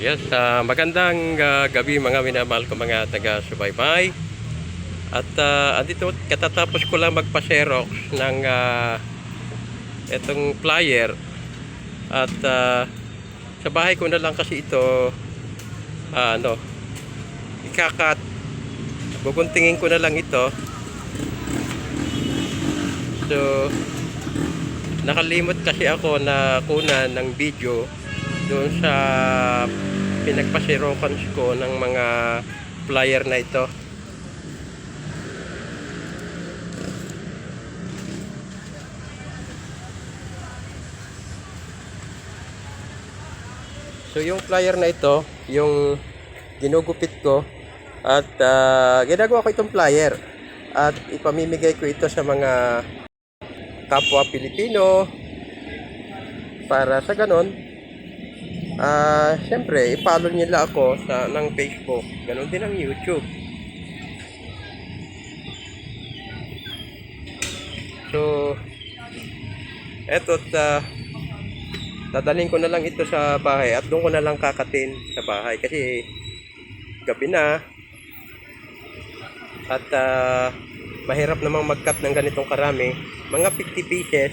Yes, ah, magandang ah, gabi mga minamahal ko mga taga-subaybay. At uh, andito, katatapos ko lang magpa-xerox ng ah, etong flyer. At ah, sa bahay ko na lang kasi ito, ah, ano, ikakat. Buguntingin ko na lang ito. So, nakalimot kasi ako na kunan ng video doon sa pinagpasirokans ko ng mga flyer na ito. So yung flyer na ito, yung ginugupit ko at ah, ginagawa ko itong flyer at ipamimigay ko ito sa mga kapwa Pilipino para sa ganon ah syempre i-follow nila ako sa ng Facebook. Ganon din ang YouTube. So eto uh, dadalhin ko na lang ito sa bahay at doon ko na lang kakatin sa bahay kasi gabi na. At ah, mahirap namang mag-cut ng ganitong karami. Mga 50 pieces.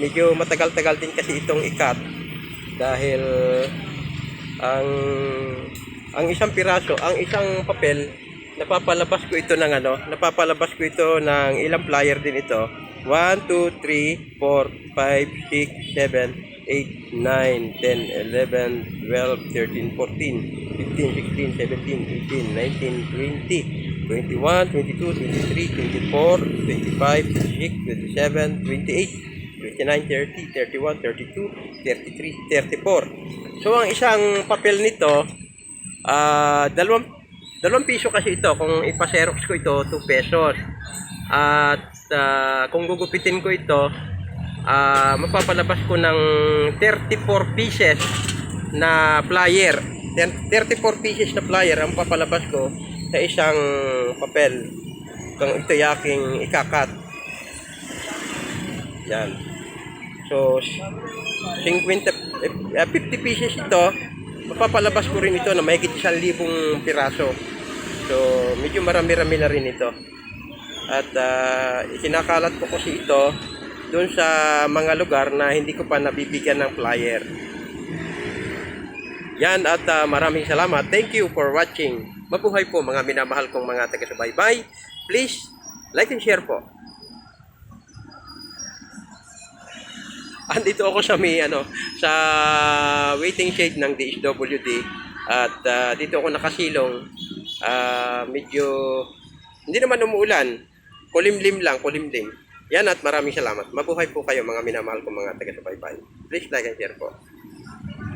Medyo matagal-tagal din kasi itong ikat dahil ang ang isang piraso ang isang papel napapalabas ko ito ng ano napapalabas ko ito ng ilang flyer din ito. 1, 2, 3, 4, 5, 6, 7, 8, 9, 10, 11, 12, 13, 14, 15, 16, 17, 18, 19, 20, 21, 22, 23, 24, 25, 26, 27, 28, 29, 30, 31, 32, 33, 34. So ang isang papel nito, ah dalawang dalawang piso kasi ito kung ipa-xerox ko ito 2 pesos. At ah, kung gugupitin ko ito, ah mapapalabas ko ng 34 pieces na flyer. 34 pieces na flyer ang papalabas ko sa isang papel. Kung ito yaking ikakat. Yan. So, 50, eh, 50 pieces ito, mapapalabas ko rin ito na may 1,000 piraso. So, medyo marami-rami na rin ito. At uh, isinakalat ko kasi ito doon sa mga lugar na hindi ko pa nabibigyan ng flyer. Yan at ah, maraming salamat. Thank you for watching. Mabuhay po mga minamahal kong mga taga-subaybay. Please like and share po. andito ako sa may ano sa waiting shade ng DSWD at ah, dito ako nakasilong. Ah, medyo hindi naman umuulan. Kulimlim lang kulimlim. Yan at maraming salamat. Mabuhay po kayo mga minamahal ko mga taga-subaybay. Please like and share po